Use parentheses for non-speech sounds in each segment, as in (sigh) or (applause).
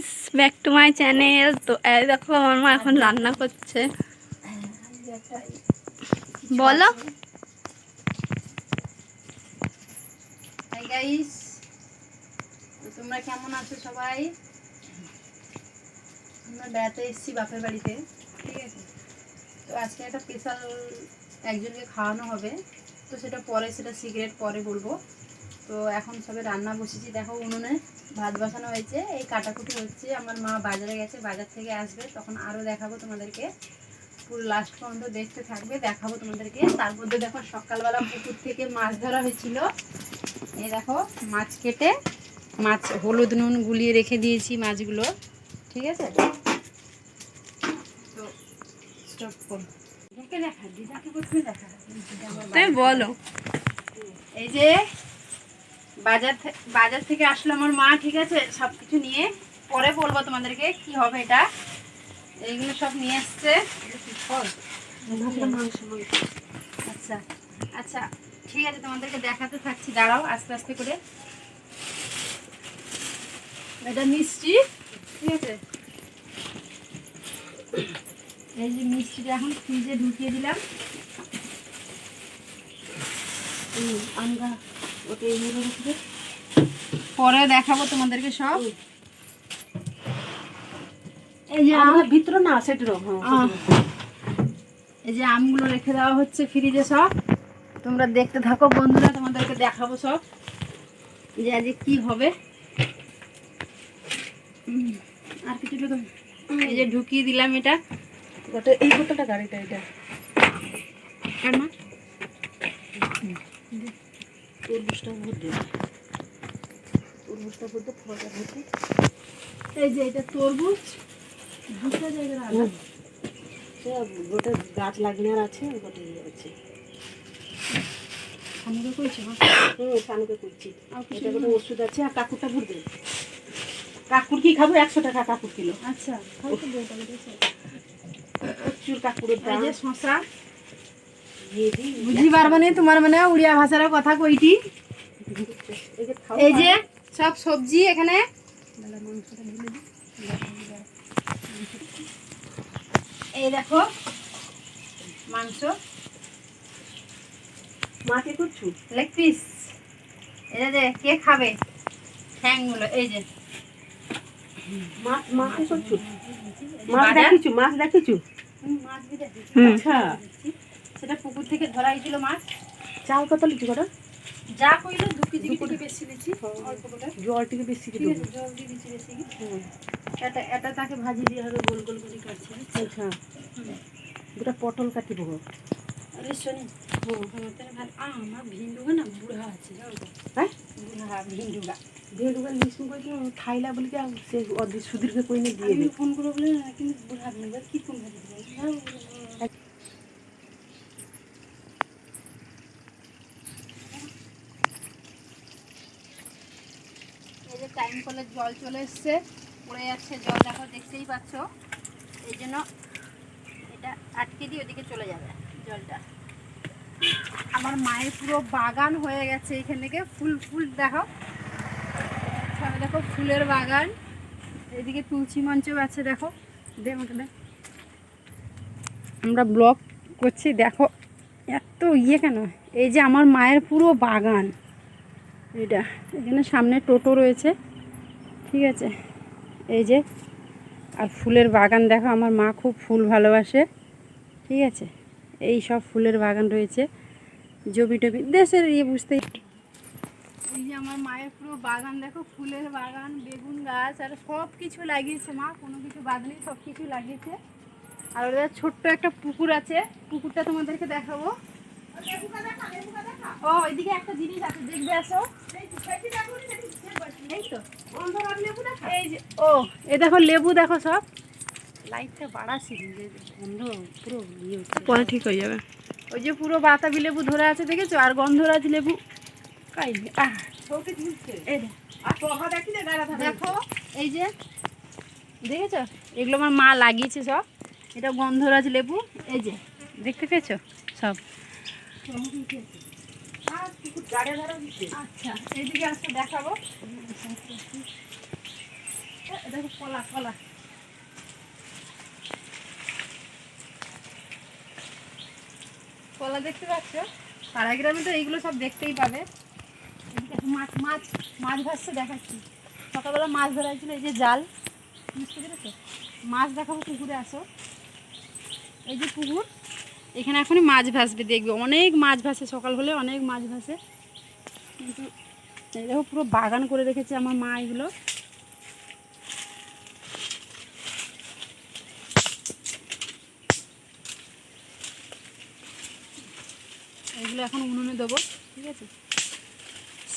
Friends back to my channel তো এই দেখো, আমার মা এখন রান্না করছে। বলো। তোমরা কেমন আছো সবাই? আমরা বেড়াতে এসেছি বাপের বাড়িতে, ঠিক আছে? তো আজকে একটা স্পেশাল একজনকে খাওয়ানো হবে। তো সেটা পরে, সেটা সিগারেট পরে বলব। তো এখন সবে রান্না বসেছি। দেখো উনুনে ভাত বসানো হয়েছে। এই কাটাকুটি হচ্ছে। আমার মা বাজারে গেছে বাজার থেকে আসবে। তখন আরও দেখাবো তোমাদেরকে। পুরো লাস্ট পর্যন্ত দেখতে থাকবে দেখাবো তোমাদেরকে। তার মধ্যে দেখো সকালবেলা পুকুর থেকে মাছ ধরা হয়েছিল। এই দেখো মাছ কেটে মাছ হলুদ নুন গুলিয়ে রেখে দিয়েছি মাছগুলো। ঠিক আছে? তো স্টপ কর। দেখা তুমি বলো। এই যে বাজার বাজার থেকে আসলো আমার মা, ঠিক আছে? সব কিছু নিয়ে পরে বলব তোমাদেরকে কি হবে এটা। এইগুলো সব নিয়ে এসছে? আচ্ছা আচ্ছা ঠিক আছে, তোমাদেরকে দেখাতে থাকছি। দাঁড়াও, আস্তে আস্তে করে। এটা মিষ্টি, ঠিক আছে? এই যে মিষ্টিটা এখন ফ্রিজে ঢুকিয়ে দিলাম। আমরা পরে দেখাবো তোমাদেরকে সব। এই যে আম। ভিতরে না সেটারও আহ, এই যে আমগুলো রেখে দেওয়া হচ্ছে ফ্রিজে সব। তোমরা দেখতে থাকো বন্ধুরা তোমাদেরকে দেখাবো সব। যে আজকে কি হবে? আর কিছুটা এই যে ঢুকিয়ে দিলাম এটা। এই বোতলটা গাড়িটা এটা। মা তরমুজটা ভোট তরমুজটা ফলটা দে এই যে এটা তরমুজ দুটো জায়গায়। গোটা গাছ লাগনার আছে গোটা ইয়ে আছে। কইছে? হুম সানুকে এটা ওষুধ আছে আর কাকুরটা দে কাকুর কি খাব? একশো টাকা কাকুর কিলো। আচ্ছা। প্রচুর কাকুরের দাম। শশা বুঝি পারবে না? তোমার মানে উড়িয়া ভাষার কথা কইটি। এই যে সব সবজি এখানে। এই দেখো মাংস। মাকে করছু লেগ পিস এই যে কে খাবে? ঠ্যাংগুলো এই যে। মাছ মাকে করছু মাছ? মাছ দেখিছু মাছ দিয়ে আচ্ছা। সেটা পুকুর থেকে ধরা হয়েছিল মাছ। চাল কত লিচু কটা যা কইলো দু কেজি কি থেকে বেশি দিচ্ছি অল্প করে। বেশি দেবো জল দিয়ে দিচ্ছি বেশি। এটা এটা তাকে ভাজি দিয়ে হবে গোল গোল করে কাটছি। আচ্ছা। দুটা পটল কাটিব। আরে শোনি আমার ভিন্ডুগা না বুড়া আছে হ্যাঁ? বুড়া ভিন্ডুগা ভেড়ুগাল লিসুন করে কি খাইলা বলি কি সে অধি কইনে দিয়ে দে। ফোন করে বলে কিন্তু বুড়া ভিন্ডুগা কি ফোন করে এই যে টাইম কলের জল চলে এসছে। পড়ে যাচ্ছে জল, দেখো, দেখতেই পাচ্ছ। এই জন্য এটা আটকে দিয়ে ওদিকে চলে যাবে জলটা। আমার মায়ের পুরো বাগান হয়ে গেছে এখান থেকে। ফুল ফুল দেখো। দেখো, ফুলের বাগান। এদিকে তুলসী মঞ্চও আছে, দেখো। আমরা ব্লগ করছি, দেখো। এত ইয়ে কেন? এই যে আমার মায়ের পুরো বাগান। এটা এখানে সামনে টোটো রয়েছে। ঠিক আছে? এই যে, আর ফুলের বাগান দেখো, আমার মা খুব ফুল ভালোবাসে। ঠিক আছে? এই সব ফুলের বাগান রয়েছে। জবি টবি দেশের ইয়ে বুঝতে এই যে আমার মায়ের পুরো বাগান দেখো, ফুলের বাগান, বেগুন গাছ, আর সব কিছু লাগিয়েছে মা, কোনো কিছু বাদ নেই, সব কিছু লাগিয়েছে। আর ওদের ছোট্ট একটা পুকুর আছে, পুকুরটা তোমাদেরকে দেখাবো। ও এদিকে একটা জিনিস আছে দেখবে আসো। এই যে ও এ দেখো লেবু দেখো সব। লাইটটা গন্ধ পুরো ইয়ে পরে ঠিক হয়ে যাবে। ওই যে পুরো বাতাবি লেবু ধরে আছে দেখেছ? আর গন্ধরাজ লেবু। কাই আহ। দেখো এই যে দেখেছ? এগুলো আমার মা লাগিয়েছে সব। এটা গন্ধরাজ লেবু। এই যে দেখতে পেয়েছ? সব। আচ্ছা এইদিকে আসতে দেখাবো। দেখো, কলা কলা। কলা দেখতে পাচ্ছ? পাড়া গ্রামে তো এইগুলো সব দেখতেই পাবে। মাছ মাছ মাছ ভাসছে, দেখাচ্ছি। সকালবেলা মাছ ধরা হয়েছিল, এই যে জাল। বুঝতে পেরেছ? মাছ দেখাবো, পুকুরে আসো। এই যে পুকুর এখানে এখনই মাছ ভাসবে দেখবে। অনেক মাছ ভাসে সকাল হলে অনেক মাছ ভাসে কিন্তু দেখো, পুরো বাগান করে রেখেছে আমার মা এগুলো। এগুলো এখন উনুনে দেবো, ঠিক আছে?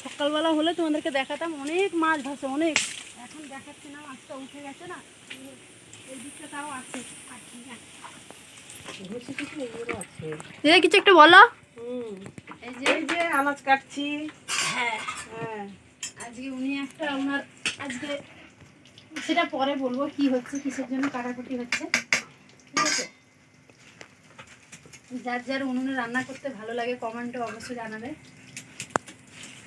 সকালবেলা হলে তোমাদেরকে দেখাতাম, অনেক মাছ ভাসে অনেক। এখন দেখাচ্ছি না, মাছটা উঠে গেছে না। এই দিকটা তাও আছে। আর দিদা কিছু একটা বলো। হুম এই যে এই যে আনাজ কাটছি। হ্যাঁ। হ্যাঁ। আজকে উনি একটা ওনার আজকে সেটা পরে বলব কি হচ্ছে কিসের জন্য কাটাকুটি হচ্ছে। ঠিক আছে? যার যার উনুনে রান্না করতে ভালো লাগে কমেন্টে অবশ্যই জানাবে।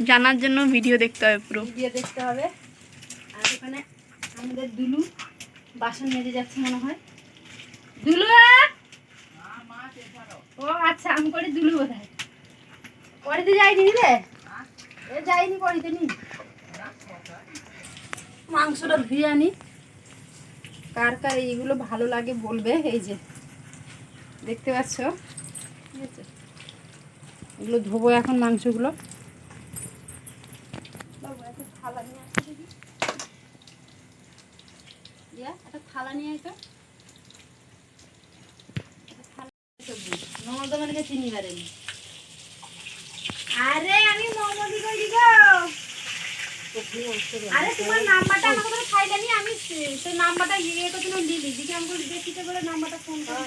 জানার জন্য ভিডিও দেখতে হবে পুরো। ভিডিও দেখতে হবে। আর ওখানে আমাদের দুলু বাসন মেজে যাচ্ছে মনে হয়। দুলু ও আচ্ছা আমি করে দুলু বোধ হয় করিতে যাইনি রে। এ যাইনি করিতে নি। মাংসটা ধুয়ে আনি। কার কার এইগুলো ভালো লাগে বলবে, এই যে। দেখতে পাচ্ছ? এগুলো ধোবো এখন মাংসগুলো বাবু, একটা থালা নিয়ে আসো দেখি। ইয়া, একটা থালা নিয়ে আয় তো। একটা থালা নিয়ে এসো বুঝি। ননদ আমাদেরকে চিনি পারেনি। আরে আমি মমদি কইলি গো আরে তোমার নাম্বারটা আমাকে তো খাইলে নি আমি সেই নাম্বারটা ইয়ে করতে না দিলি। দিকে আমাকে দেখিতে বলে নাম্বারটা ফোন করে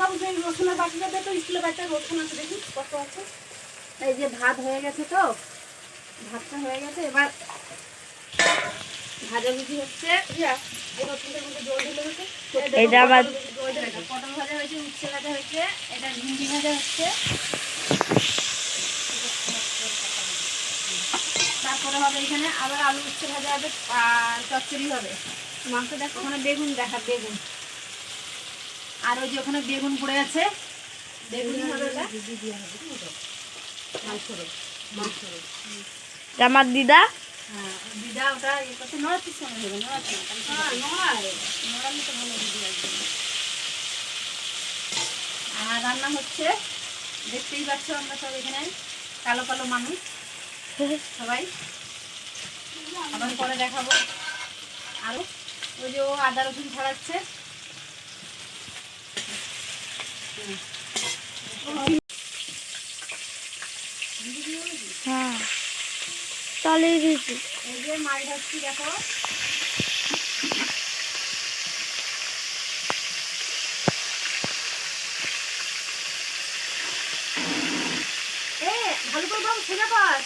বাবু সেই রসুনের বাটিটা দে তো স্কুলের বাচ্চা রসুন আছে দেখি কত আছে? এই যে ভাত হয়ে গেছে তো ভাতটা হয়ে গেছে এবার ভাজাভুজি হচ্ছে। এটা আবার- পটল ভাজা, হয়েছে উচ্ছে ভাজা হয়েছে এটা ভিন্ডি ভাজা হচ্ছে। তারপরে হবে এখানে আবার আলু উচ্ছে ভাজা হবে আর চচ্চড়ি হবে। মাংস দেখো। ওখানে বেগুন দেখা বেগুন। আর ওই যে ওখানে বেগুন পড়ে আছে বেগুন হবে ওটা আমার দিদা। দিদা ওটা ইয়ে করতে নড়াচ্ছিস কেন ভেবে নড়াচ্ছি না নড়ালে তো ভালো দিদি লাগবে আর রান্না হচ্ছে দেখতেই পাচ্ছ আমরা সব এখানে কালো কালো মানুষ সবাই। আবার পরে দেখাবো। আরও ওই যে ও আদা রসুন ছাড়াচ্ছে হ্যাঁ চালিয়ে দিয়েছি। এই যে মাছ ভাজছি দেখো। ভালো করে বাবু শোনা কর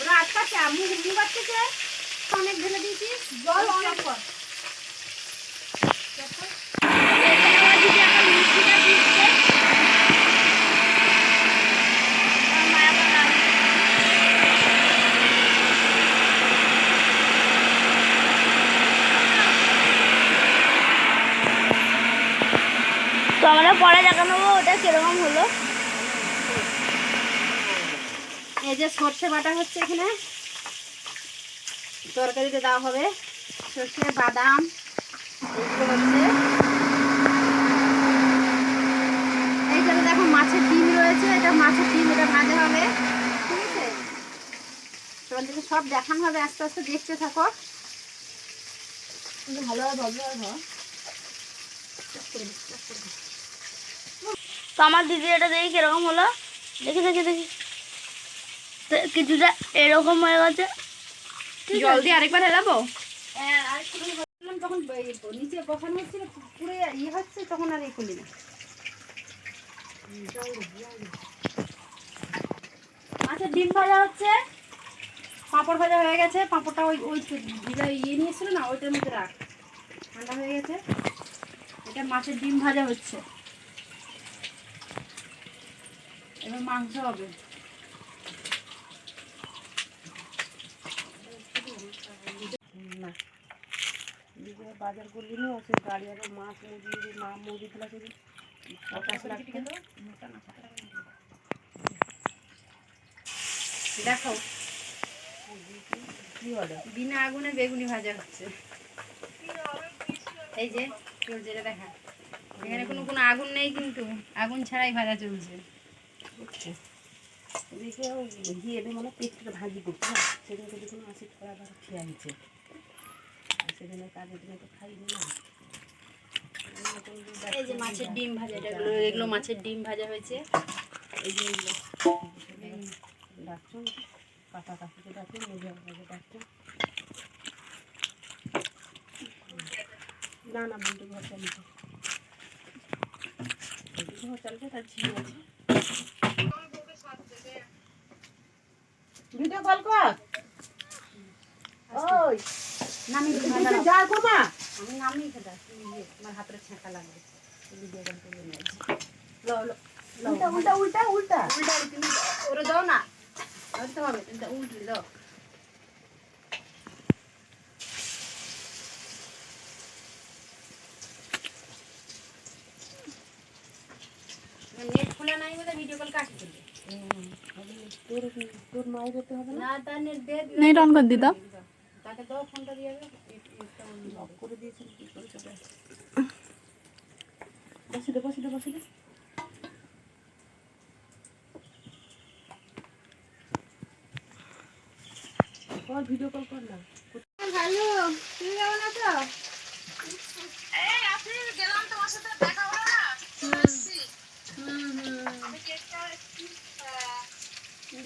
ওরা আটকাচ্ছে মুখ মুখ আটকেছে অনেক ঢেলে দিয়েছিস। জল অনেক কর দেখো। এখানে আমার দিদি এখন মিষ্টিটা দিচ্ছে। আমার মা এখন রান্না আমরা পরে দেখানো ওটা কীরকম হলো? এই যে সর্ষে বাটা হচ্ছে এখানে। তরকারিতে দেওয়া হবে সর্ষে, বাদাম এইগুলো হচ্ছে। এইখানে দেখো মাছের ডিম রয়েছে, এটা মাছের ডিম, এটা ভাজা হবে। ঠিক আছে? তোমাদেরকে সব দেখানো হবে, আস্তে আস্তে দেখতে থাকো। কিন্তু ভালোভাবে ভালোভাবে ধর। তো আমার দিদি এটা দেখি কীরকম হলো? দেখি দেখি দেখি। তো কিছুটা এরকম হয়ে গেছে। জল দিয়ে আরেকবার হেলাবো? হ্যাঁ, আর একটু বললাম তখন এই নিচে বসানো হচ্ছিল পুরো ইয়ে হচ্ছে তখন আর এই করলি না। আচ্ছা ডিম ভাজা হচ্ছে? পাঁপড় ভাজা হয়ে গেছে। পাঁপড়টা ওই ওই ভিজা ইয়ে নিয়েছিল না ওইটার মধ্যে রাখ। ঠান্ডা হয়ে গেছে। এটা মাছের ডিম ভাজা হচ্ছে। এবার মাংস হবে। বাজার করবি না সে গাড়ি আরও মাছ মুরগি মা মুরগি ফেলা করি পঞ্চাশ লাখ দেখো, কি হবে বিনা আগুনে বেগুনি ভাজা হচ্ছে। এই যে চলছে দেখা। এখানে কোনো কোনো আগুন নেই কিন্তু, আগুন ছাড়াই ভাজা চলছে। বুঝছে এদিকে গিয়ে এনে মানে পেটটা ভাজি করছে না? সেদিনকে দেখুন আসি খাওয়া দাওয়া খেয়ে আনছে সেদিনে কাজের দিনে তো খাইনি না। এই যে মাছের ডিম ভাজাটা এগুলো এগুলো মাছের ডিম ভাজা হয়েছে। এই যে ডাকছেন কাকা কাকুকে ডাকছেন মেজে আমাকে না না বন্ধু ঘর চালিয়েছে ঘর চালিয়েছে তার ঝিম আছে। ভিডিও কল কর। ওই। নামি যা গো মা আমি নামি খেতে আমার হাতের ছেঁকা লাগবে। ভিডিও কল করে নিয়ে উল্টা, উল্টা উল্টা উল্টা। উল্টা তুমি ওরে দাও না। ধরতে হবে তো উল্টে দাও। নেট খোলা নাই বলে ভিডিও কল কাটি দিলে তোর তোর মায়ের যেতে হবে না নেট অন করে দিতাম তাকে দাও ফোনটা দিয়ে দেবে নেটটা on করে লক করে দিয়েছেন কি করে চলে আসছে বসে দে বসে দে বসে দে কর ভিডিও কল কর না ভালো তুমি কেমন আছো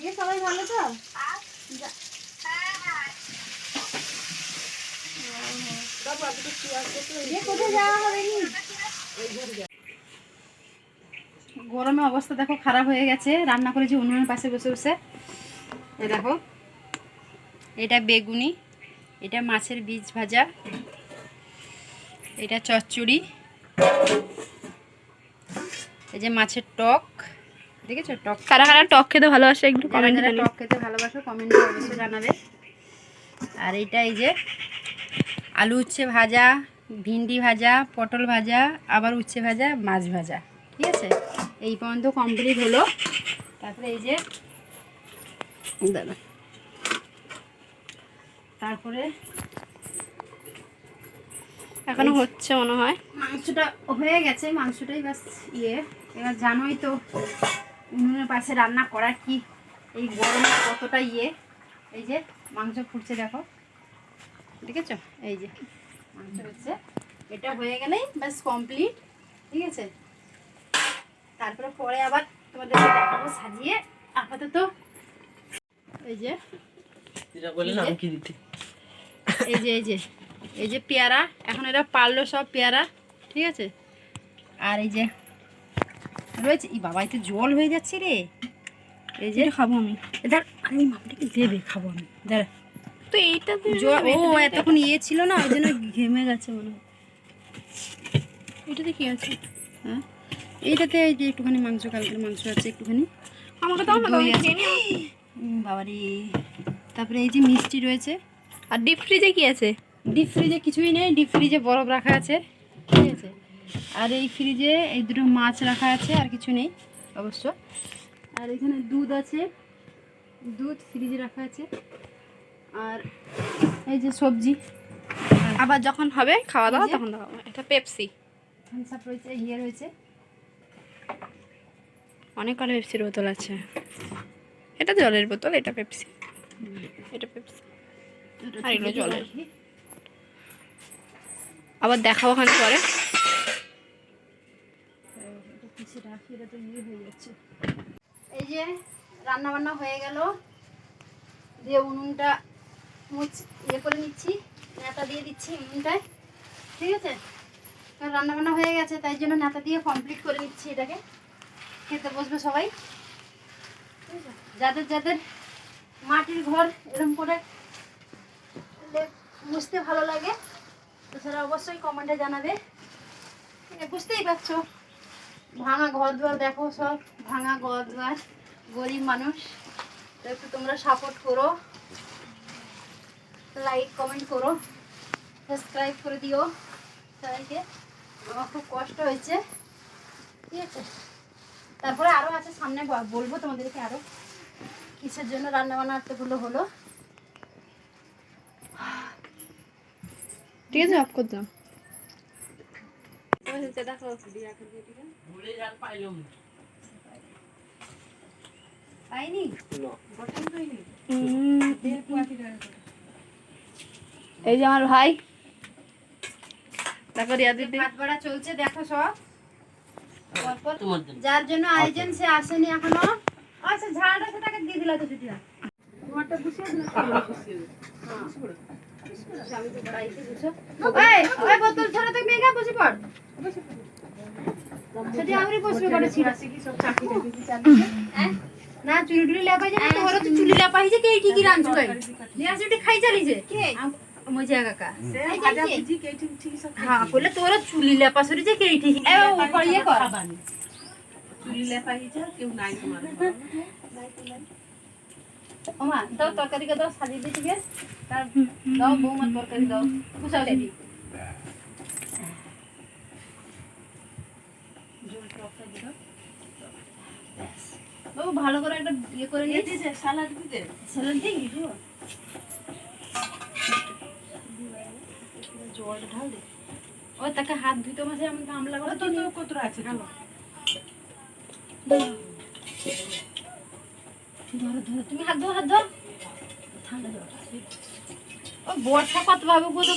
দিয়ে সবাই ভালো তো? গরমে অবস্থা দেখো খারাপ হয়ে গেছে। রান্না করেছি উনুনের পাশে বসে বসে। দেখো, এটা বেগুনি, এটা মাছের বীজ ভাজা, এটা চচ্চড়ি, এই যে মাছের টক। দেখেছ? টক কারা কারা টক খেতে ভালোবাসে একটু কমেন্ট যারা টক খেতে ভালোবাসো কমেন্টে অবশ্যই জানাবে। আর এইটা এই যে আলু উচ্ছে ভাজা ভিন্ডি ভাজা পটল ভাজা আবার উচ্ছে ভাজা মাছ ভাজা। ঠিক আছে? এই পর্যন্ত কমপ্লিট হলো। তারপরে এই যে দাদা। তারপরে এখনও হচ্ছে মনে হয়। মাংসটা হয়ে গেছে মাংসটাই বাস ইয়ে। এবার জানোই তো উনুনের পাশে রান্না করার কি? এই গরমে কতটা ইয়ে? এই যে মাংস ফুটছে দেখো। দেখেছ? এই যে মাংস হচ্ছে এটা হয়ে গেলেই ব্যাস কমপ্লিট ঠিক আছে? তারপরে পরে আবার তোমাদের দেখাবো সাজিয়ে। আপাতত এই যে এই যে এই যে এই যে পেয়ারা। এখন এটা পারল সব পেয়ারা। ঠিক আছে? আর এই যে রয়েছে। ই বাবা এতে জল হয়ে যাচ্ছে রে। এই যে খাব আমি। এদার আরে এই মাপটাকে দেবে খাব আমি। দাঁড়া। তো এইটা জল ও এতক্ষণ ইয়ে ছিল না ওই জন্য ঘেমে গেছে মনে হয় এটাতে কি আছে? হ্যাঁ? এইটাতে এই যে একটুখানি মাংস কালকের মাংস আছে একটুখানি। আমাকে আমি উম, বাবারে। তারপরে এই যে মিষ্টি রয়েছে। আর ডিপ ফ্রিজে কি আছে? ডিপ ফ্রিজে কিছুই নেই ডিপ ফ্রিজে বরফ রাখা আছে। ঠিক আছে? আর এই ফ্রিজে এই দুটো মাছ রাখা আছে আর কিছু নেই অবশ্য। আর এখানে দুধ আছে দুধ ফ্রিজে রাখা আছে। আর এই যে সবজি আবার যখন হবে খাওয়া দাওয়া তখন এটা পেপসি থামস আপ রয়েছে ইয়ে রয়েছে। অনেক কটা পেপসির বোতল আছে। এটা জলের বোতল এটা পেপসি এটা পেপসি আর এগুলো জলের। আবার দেখাবো ওখানে পরে। ইয়ে এই যে রান্না বান্না হয়ে গেল। দিয়ে উনুনটা মুছ ইয়ে করে নিচ্ছি নেতা দিয়ে দিচ্ছি উনুনটায়। ঠিক আছে? রান্না বান্না হয়ে গেছে, তাই জন্য নেতা দিয়ে কমপ্লিট করে নিচ্ছি এটাকে। খেতে বসবে সবাই? যাদের যাদের মাটির ঘর এরকম করে মুছতে ভালো লাগে তো সেটা অবশ্যই কমেন্টে জানাবে। বুঝতেই পারছ? ভাঙা ঘর দুয়ার দেখো সব ভাঙা ঘর দুয়ার গরিব মানুষ। একটু তোমরা সাপোর্ট করো। লাইক কমেন্ট করো। সাবস্ক্রাইব করে দিও। সবাইকে আমার খুব কষ্ট হয়েছে। ঠিক আছে? তারপরে আরও আছে সামনে বলব তোমাদেরকে আরও কিসের জন্য রান্না বান্না এতগুলো হলো? ঠিক আছে অফ করতাম দেখো পাইনি? এই যে আমার ভাই। তারপর ইয়া দিদি। ভাতপাড়া চলছে দেখো সব। তোমার যার জন্য আয়োজন সে আসেনি এখনও। আচ্ছা ঝাড় আছে তাকে দিয়ে দিলা তো দিদিরা তোমারটা বুঝিয়ে দিলাম আমি সেটি চালিয়ে না চুলি টুলি লেপাই যায় তোর তো চুলি লেপাই যে কে ঠিকই রাঞ্চু গাই নিয়ে আসি খাই চালিছে কে? মজা কাকা। কে হ্যাঁ বলে তোর চুলি লেপা সরি যে কে ঠিক এ উপর ইয়ে কর। চুলি লেপা হয়েছে কেউ নাই তোমার। (laughs) ওমা দাও তরকারি কে দাও সাজিয়ে দিচ্ছি গে তার দাও বৌমা তরকারি দাও বাবু ভালো করে একটা ইয়ে করে এই নিয়ে যে সালাদ দিতে। স্যালাড দিব জল ঢাল দে। ও তাকে হাত ধুইতে মাসে এমন গামলা করে তো কত আছে তো ধরো ধরো তুমি হাত ঠান্ডা ও বর্ষা কত ভাবে বুঝো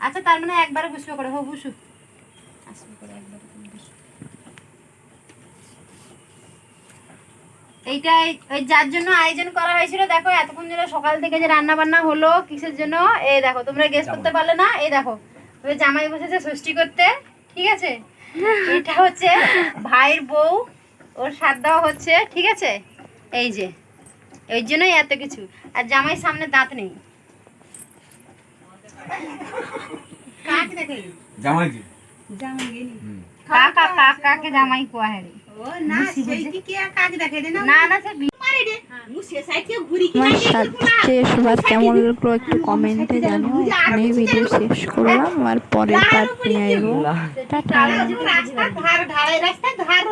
আচ্ছা তার মানে একবারে বুঝবে করে হো বুঝু আসবে করে একবারে তুমি বুঝো এইটাই ওই যার জন্য আয়োজন করা হয়েছিল দেখো এতক্ষণ ধরে সকাল থেকে যে রান্না বান্না হলো কিসের জন্য? এই দেখো তোমরা গেস করতে পারলে না? এই দেখো ওই জামাই বসেছে ষষ্ঠী করতে ঠিক আছে? এটা হচ্ছে ভাইয়ের বউ ওর সাথ দেওয়া হচ্ছে ঠিক আছে? এই যে ওই জন্যই এত কিছু। আর জামাই সামনে দাঁত নেই। কাক জামাই কাকা কাকাকে কোয়া না। না না সে বি- মু সে সাইডে ঘুরি কি আমার সাথে সবার কেমন লাগল একটু কমেন্টে জানো? আমি ভিডিও শেষ করলাম আর পরের পার্ট নিয়ে আসব। টাটা।